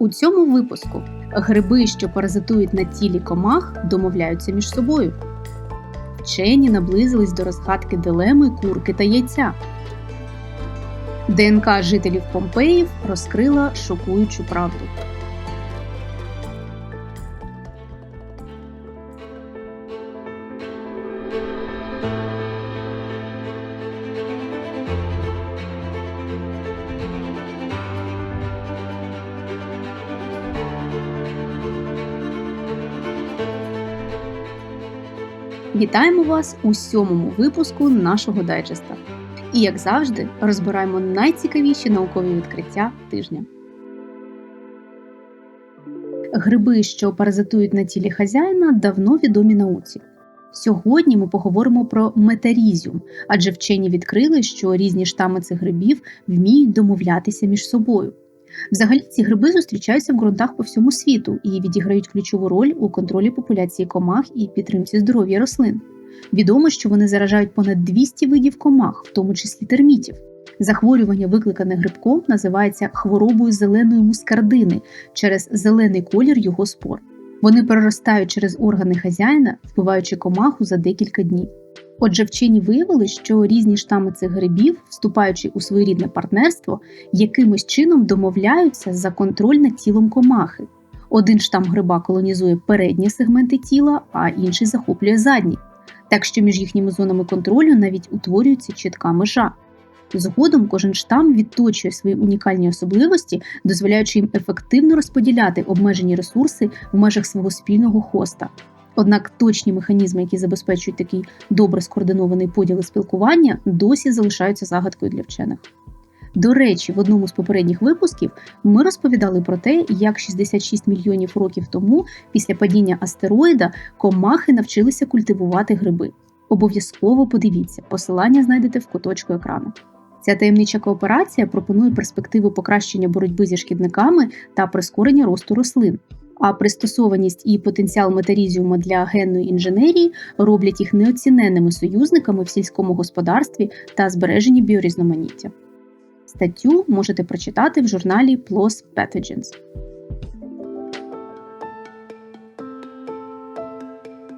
У цьому випуску гриби, що паразитують на тілі комах, домовляються між собою. Вчені наблизились до розгадки дилеми курки та яйця. ДНК жителів Помпеїв розкрила шокуючу правду. Вітаємо вас у сьомому випуску нашого дайджеста. І, як завжди, розбираємо найцікавіші наукові відкриття тижня. Гриби, що паразитують на тілі хазяїна, давно відомі науці. Сьогодні ми поговоримо про метарізіум, адже вчені відкрили, що різні штами цих грибів вміють домовлятися між собою. Взагалі, ці гриби зустрічаються в ґрунтах по всьому світу і відіграють ключову роль у контролі популяції комах і підтримці здоров'я рослин. Відомо, що вони заражають понад 200 видів комах, в тому числі термітів. Захворювання, викликане грибком, називається хворобою зеленої мускардини через зелений колір його спор. Вони переростають через органи хазяїна, вбиваючи комаху за декілька днів. Отже, вчені виявили, що різні штами цих грибів, вступаючи у своєрідне партнерство, якимось чином домовляються за контроль над тілом комахи. Один штам гриба колонізує передні сегменти тіла, а інший захоплює задні. Так що між їхніми зонами контролю навіть утворюється чітка межа. Згодом кожен штам відточує свої унікальні особливості, дозволяючи їм ефективно розподіляти обмежені ресурси в межах свого спільного хоста. Однак точні механізми, які забезпечують такий добре скоординований поділ і спілкування, досі залишаються загадкою для вчених. До речі, в одному з попередніх випусків ми розповідали про те, як 66 мільйонів років тому, після падіння астероїда, комахи навчилися культивувати гриби. Обов'язково подивіться, посилання знайдете в куточку екрану. Ця таємнича кооперація пропонує перспективу покращення боротьби зі шкідниками та прискорення росту рослин. А пристосованість і потенціал метарізіума для генної інженерії роблять їх неоціненними союзниками в сільському господарстві та збереженні біорізноманіття. Статтю можете прочитати в журналі PLOS Pathogens.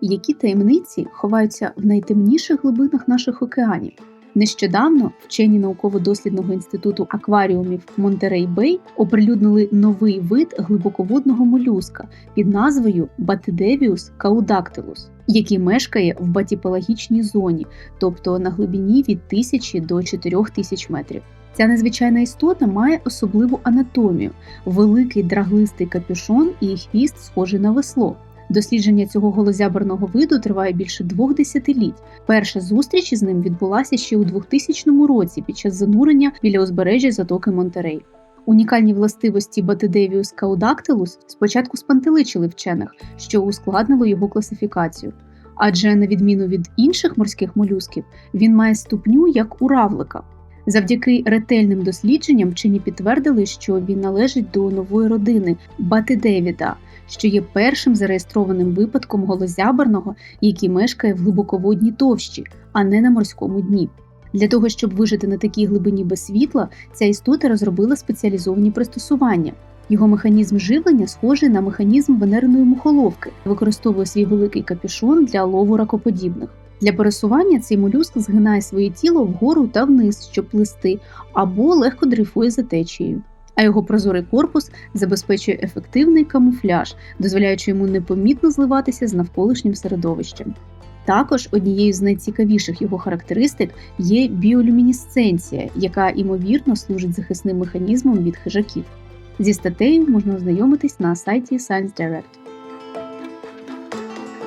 Які таємниці ховаються в найтемніших глибинах наших океанів? Нещодавно вчені науково-дослідного інституту акваріумів Монтерей Бей оприлюднили новий вид глибоководного молюска під назвою Batidevus caudactylus, який мешкає в батіпелагічній зоні, тобто на глибині від 1000 до 4000 метрів. Ця незвичайна істота має особливу анатомію, великий драглистий капюшон і хвіст схожий на весло. Дослідження цього голозяберного виду триває більше двох десятиліть. Перша зустріч із ним відбулася ще у 2000 році під час занурення біля узбережжя затоки Монтерей. Унікальні властивості Batidevus caudactylus спочатку спантеличили вчених, що ускладнило його класифікацію. Адже, на відміну від інших морських молюсків, він має ступню як у равлика. Завдяки ретельним дослідженням вчені підтвердили, що він належить до нової родини Батидевіда, що є першим зареєстрованим випадком голозяберного, який мешкає в глибоководній товщі, а не на морському дні. Для того, щоб вижити на такій глибині без світла, ця істота розробила спеціалізовані пристосування. Його механізм живлення схожий на механізм венерної мухоловки, використовує свій великий капюшон для лову ракоподібних. Для пересування цей молюск згинає своє тіло вгору та вниз, щоб плисти, або легко дрейфує за течією. А його прозорий корпус забезпечує ефективний камуфляж, дозволяючи йому непомітно зливатися з навколишнім середовищем. Також однією з найцікавіших його характеристик є біолюмінесценція, яка ймовірно служить захисним механізмом від хижаків. Зі статтею можна ознайомитись на сайті Science Direct.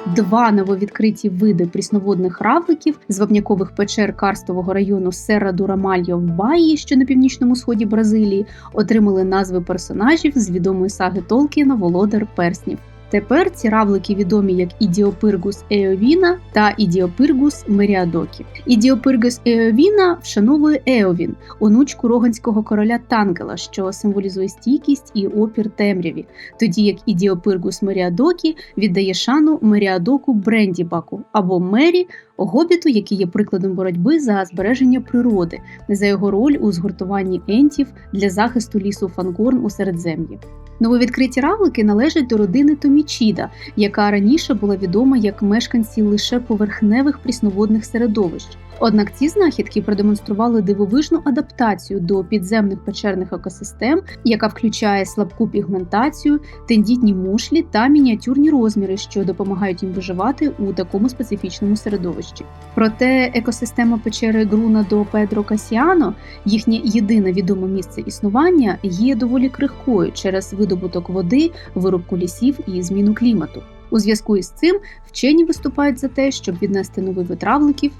Два нововідкриті види прісноводних равликів з вапнякових печер карстового району Серра Дурамальо в Баї, що на північному сході Бразилії, отримали назви персонажів з відомої саги Толкіна Володар Перснів. Тепер ці равлики відомі як Ідіопиргус Еовіна та Ідіопиргус Меріадокі. Ідіопиргус Еовіна вшановує Еовін, онучку роганського короля Тангела, що символізує стійкість і опір темряві, тоді як Ідіопиргус Меріадокі віддає шану Меріадоку Брендібаку або Мері, гобіту, який є прикладом боротьби за збереження природи, за його роль у згуртуванні ентів для захисту лісу Фангорн у Середзем'ї. Нововідкриті равлики належать до родини Томічіда, яка раніше була відома як мешканці лише поверхневих прісноводних середовищ. Однак ці знахідки продемонстрували дивовижну адаптацію до підземних печерних екосистем, яка включає слабку пігментацію, тендітні мушлі та мініатюрні розміри, що допомагають їм виживати у такому специфічному середовищі. Проте екосистема печери Груна до Педро Касіано, їхнє єдине відоме місце існування, є доволі крихкою через видобуток води, вирубку лісів і зміну клімату. У зв'язку із цим вчені виступають за те, щоб віднести новий вид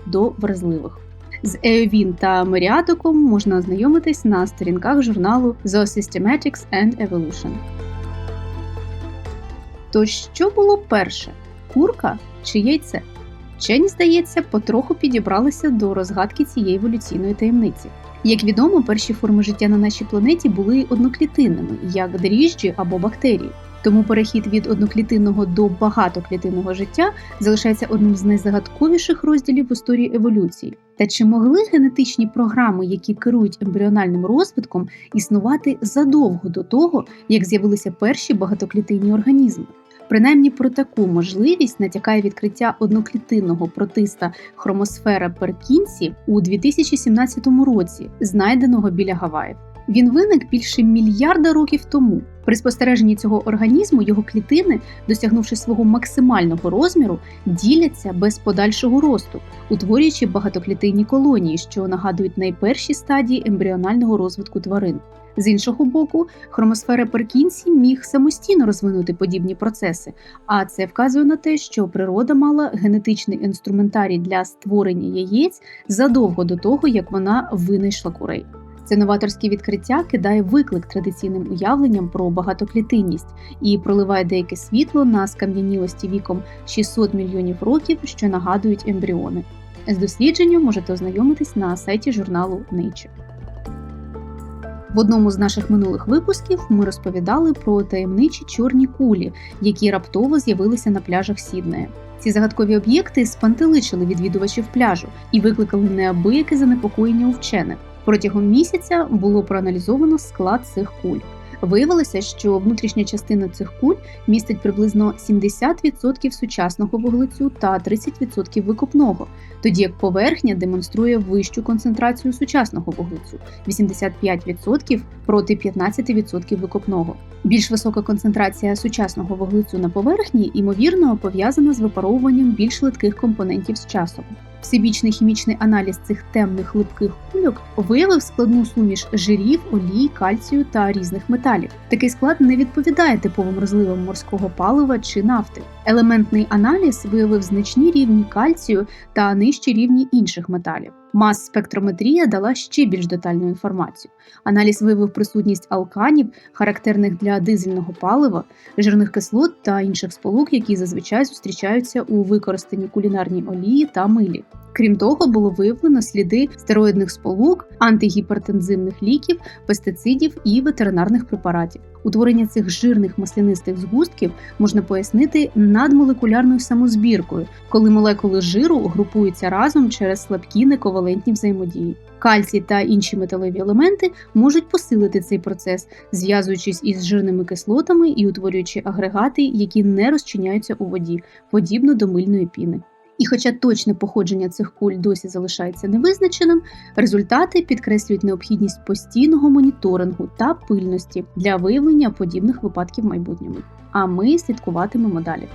до вразливих. З Еовін та Меріатоком можна ознайомитись на сторінках журналу Zoosystematics and Evolution. То що було перше курка чи яйце? Вчені, здається, потроху підібралися до розгадки цієї еволюційної таємниці. Як відомо, перші форми життя на нашій планеті були одноклітинними, як дріжджі або бактерії. Тому перехід від одноклітинного до багатоклітинного життя залишається одним з найзагадковіших розділів в історії еволюції. Та чи могли генетичні програми, які керують ембріональним розвитком, існувати задовго до того, як з'явилися перші багатоклітинні організми? Принаймні про таку можливість натякає відкриття одноклітинного протиста хромосфера Перкінсі у 2017 році, знайденого біля Гаваїв. Він виник більше мільярда років тому. При спостереженні цього організму його клітини, досягнувши свого максимального розміру, діляться без подальшого росту, утворюючи багатоклітинні колонії, що нагадують найперші стадії ембріонального розвитку тварин. З іншого боку, хромосфера Перкінсі міг самостійно розвинути подібні процеси, а це вказує на те, що природа мала генетичний інструментарій для створення яєць задовго до того, як вона винайшла курей. Це новаторське відкриття кидає виклик традиційним уявленням про багатоклітинність і проливає деяке світло на скам'янілості віком 600 мільйонів років, що нагадують ембріони. З дослідженням можете ознайомитись на сайті журналу Nature. В одному з наших минулих випусків ми розповідали про таємничі чорні кулі, які раптово з'явилися на пляжах Сіднея. Ці загадкові об'єкти спантеличили відвідувачів пляжу і викликали неабияке занепокоєння у вчених. Протягом місяця було проаналізовано склад цих куль. Виявилося, що внутрішня частина цих куль містить приблизно 70% сучасного вуглецю та 30% викопного, тоді як поверхня демонструє вищу концентрацію сучасного вуглецю 85% проти 15% викопного. Більш висока концентрація сучасного вуглецю на поверхні ймовірно пов'язана з випаровуванням більш литких компонентів з часом. Всебічний хімічний аналіз цих темних липких кульок виявив складну суміш жирів, олій, кальцію та різних металів. Такий склад не відповідає типовим розливам морського палива чи нафти. Елементний аналіз виявив значні рівні кальцію та нижчі рівні інших металів. Мас-спектрометрія дала ще більш детальну інформацію. Аналіз виявив присутність алканів, характерних для дизельного палива, жирних кислот та інших сполук, які зазвичай зустрічаються у використанні кулінарній олії та милі. Крім того, було виявлено сліди стероїдних сполук, антигіпертензивних ліків, пестицидів і ветеринарних препаратів. Утворення цих жирних маслянистих згустків можна пояснити надмолекулярною самозбіркою, коли молекули жиру групуються разом через слабкі нековалентні взаємодії. Кальцій та інші металеві елементи можуть посилити цей процес, зв'язуючись із жирними кислотами і утворюючи агрегати, які не розчиняються у воді, подібно до мильної піни. І, хоча точне походження цих куль досі залишається невизначеним, результати підкреслюють необхідність постійного моніторингу та пильності для виявлення подібних випадків в майбутньому. А ми слідкуватимемо далі.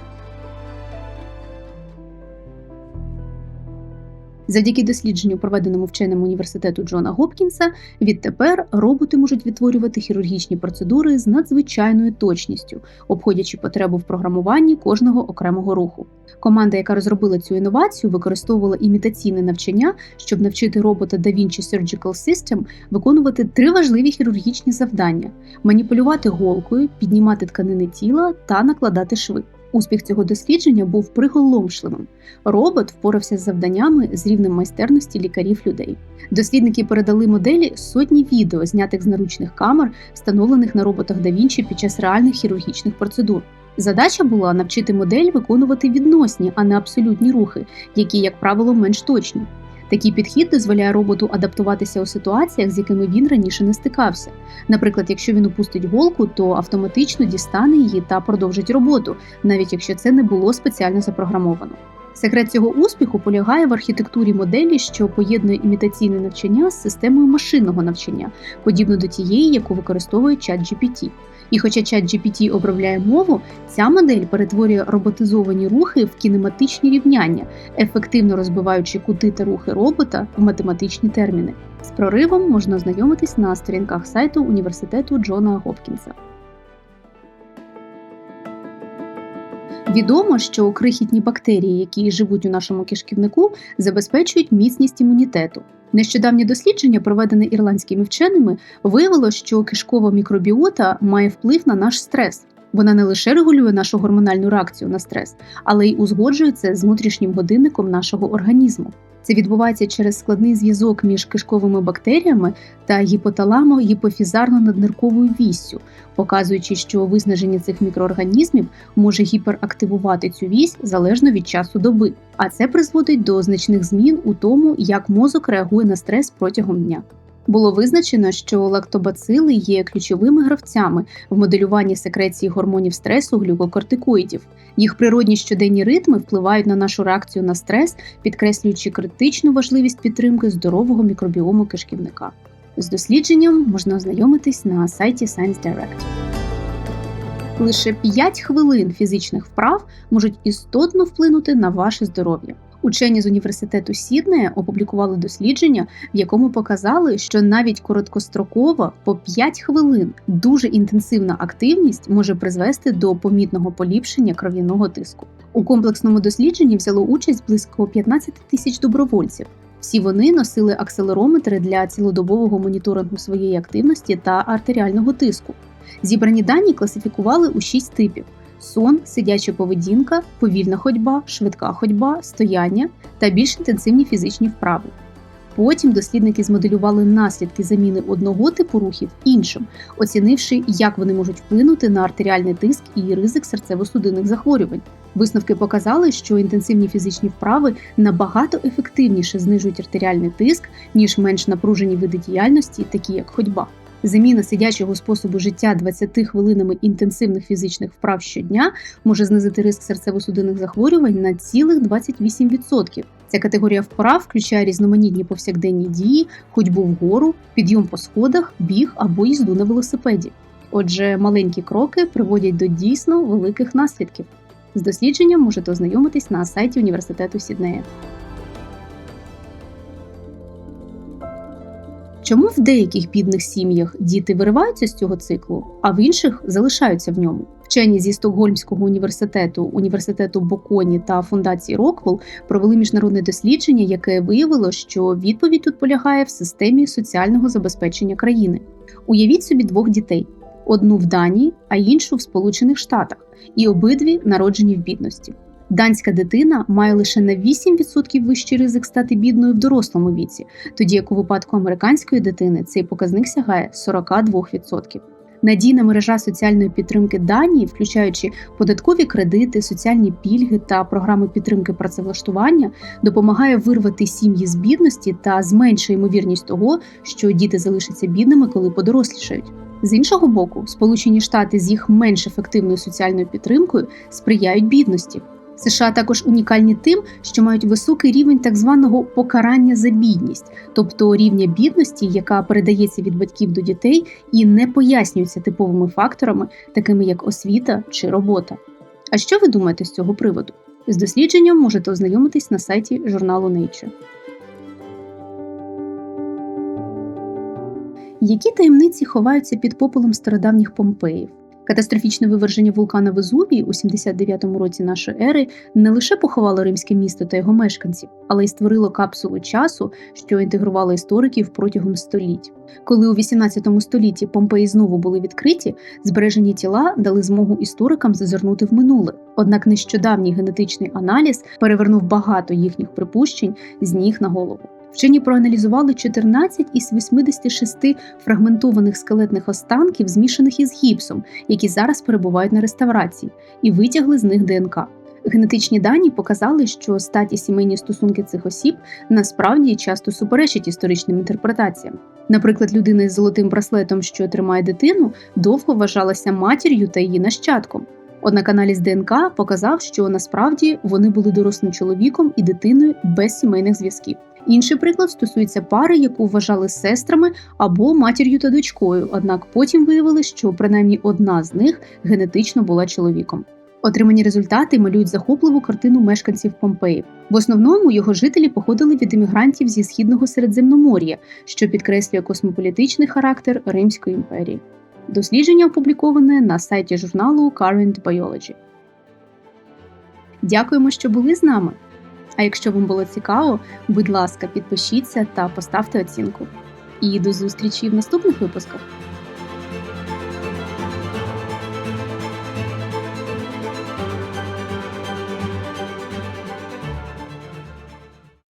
Завдяки дослідженню, проведеному вченим університету Джона Гопкінса, відтепер роботи можуть відтворювати хірургічні процедури з надзвичайною точністю, обходячи потребу в програмуванні кожного окремого руху. Команда, яка розробила цю інновацію, використовувала імітаційне навчання, щоб навчити робота DaVinci Surgical System виконувати три важливі хірургічні завдання: маніпулювати голкою, піднімати тканини тіла та накладати шви. Успіх цього дослідження був приголомшливим. Робот впорався з завданнями з рівнем майстерності лікарів людей. Дослідники передали моделі сотні відео, знятих з наручних камер, встановлених на роботах DaVinci під час реальних хірургічних процедур. Задача була навчити модель виконувати відносні, а не абсолютні рухи, які, як правило, менш точні. Такий підхід дозволяє роботу адаптуватися у ситуаціях, з якими він раніше не стикався. Наприклад, якщо він упустить голку, то автоматично дістане її та продовжить роботу, навіть якщо це не було спеціально запрограмовано. Секрет цього успіху полягає в архітектурі моделі, що поєднує імітаційне навчання з системою машинного навчання, подібно до тієї, яку використовує ChatGPT. І хоча ChatGPT обробляє мову, ця модель перетворює роботизовані рухи в кінематичні рівняння, ефективно розбиваючи кути та рухи робота в математичні терміни. З проривом можна ознайомитись на сторінках сайту університету Джона Гопкінса. Відомо, що крихітні бактерії, які живуть у нашому кишківнику, забезпечують міцність імунітету. Нещодавнє дослідження, проведене ірландськими вченими, виявило, що кишкова мікробіота має вплив на наш стрес. Вона не лише регулює нашу гормональну реакцію на стрес, але й узгоджується з внутрішнім годинником нашого організму. Це відбувається через складний зв'язок між кишковими бактеріями та гіпоталамо-гіпофізарно-наднирковою віссю, показуючи, що виснаження цих мікроорганізмів може гіперактивувати цю вісь залежно від часу доби. А це призводить до значних змін у тому, як мозок реагує на стрес протягом дня. Було визначено, що лактобацили є ключовими гравцями в моделюванні секреції гормонів стресу глюкокортикоїдів. Їх природні щоденні ритми впливають на нашу реакцію на стрес, підкреслюючи критичну важливість підтримки здорового мікробіому кишківника. З дослідженням можна ознайомитись на сайті Science Direct. Лише 5 хвилин фізичних вправ можуть істотно вплинути на ваше здоров'я. Учені з університету Сіднея опублікували дослідження, в якому показали, що навіть короткострокова по 5 хвилин дуже інтенсивна активність може призвести до помітного поліпшення кров'яного тиску. У комплексному дослідженні взяло участь близько 15 тисяч добровольців. Всі вони носили акселерометри для цілодобового моніторингу своєї активності та артеріального тиску. Зібрані дані класифікували у 6 типів: сон, сидяча поведінка, повільна ходьба, швидка ходьба, стояння та більш інтенсивні фізичні вправи. Потім дослідники змоделювали наслідки заміни одного типу рухів іншим, оцінивши, як вони можуть вплинути на артеріальний тиск і ризик серцево-судинних захворювань. Висновки показали, що інтенсивні фізичні вправи набагато ефективніше знижують артеріальний тиск, ніж менш напружені види діяльності, такі як ходьба. Заміна сидячого способу життя 20 хвилинами інтенсивних фізичних вправ щодня може знизити ризик серцево-судинних захворювань на цілих 28%. Ця категорія вправ включає різноманітні повсякденні дії, ходьбу вгору, підйом по сходах, біг або їзду на велосипеді. Отже, маленькі кроки приводять до дійсно великих наслідків. З дослідженням можете ознайомитись на сайті університету Сіднея. Чому в деяких бідних сім'ях діти вириваються з цього циклу, а в інших залишаються в ньому? Вчені зі Стокгольмського університету, університету Боконі та фундації Роквелл провели міжнародне дослідження, яке виявило, що відповідь тут полягає в системі соціального забезпечення країни. Уявіть собі двох дітей: одну в Данії, а іншу в Сполучених Штатах, і обидві народжені в бідності. Данська дитина має лише на 8% вищий ризик стати бідною в дорослому віці, тоді як у випадку американської дитини цей показник сягає 42%. Надійна мережа соціальної підтримки Данії, включаючи податкові кредити, соціальні пільги та програми підтримки працевлаштування, допомагає вирвати сім'ї з бідності та зменшує ймовірність того, що діти залишаться бідними, коли подорослішають. З іншого боку, Сполучені Штати з їх менш ефективною соціальною підтримкою сприяють бідності. США також унікальні тим, що мають високий рівень так званого покарання за бідність, тобто рівня бідності, яка передається від батьків до дітей і не пояснюється типовими факторами, такими як освіта чи робота. А що ви думаєте з цього приводу? З дослідженням можете ознайомитись на сайті журналу Nature. Які таємниці ховаються під попелом стародавніх помпеїв? Катастрофічне виверження вулкана Везувій у 79-му році нашої ери не лише поховало римське місто та його мешканців, але й створило капсулу часу, що інтегрувала істориків протягом століть. Коли у 18 столітті Помпеї знову були відкриті, збережені тіла дали змогу історикам зазирнути в минуле. Однак нещодавній генетичний аналіз перевернув багато їхніх припущень з ніг на голову. Вчені проаналізували 14 із 86 фрагментованих скелетних останків, змішаних із гіпсом, які зараз перебувають на реставрації, і витягли з них ДНК. Генетичні дані показали, що статі сімейні стосунки цих осіб насправді часто суперечать історичним інтерпретаціям. Наприклад, людина із золотим браслетом, що тримає дитину, довго вважалася матір'ю та її нащадком. Однак аналіз ДНК показав, що насправді вони були дорослим чоловіком і дитиною без сімейних зв'язків. Інший приклад стосується пари, яку вважали сестрами або матір'ю та дочкою, однак потім виявили, що принаймні одна з них генетично була чоловіком. Отримані результати малюють захопливу картину мешканців Помпеї. В основному його жителі походили від іммігрантів зі східного Середземномор'я, що підкреслює космополітичний характер Римської імперії. Дослідження опубліковане на сайті журналу Current Biology. Дякуємо, що були з нами. А якщо вам було цікаво, будь ласка, підпишіться та поставте оцінку. І до зустрічі в наступних випусках.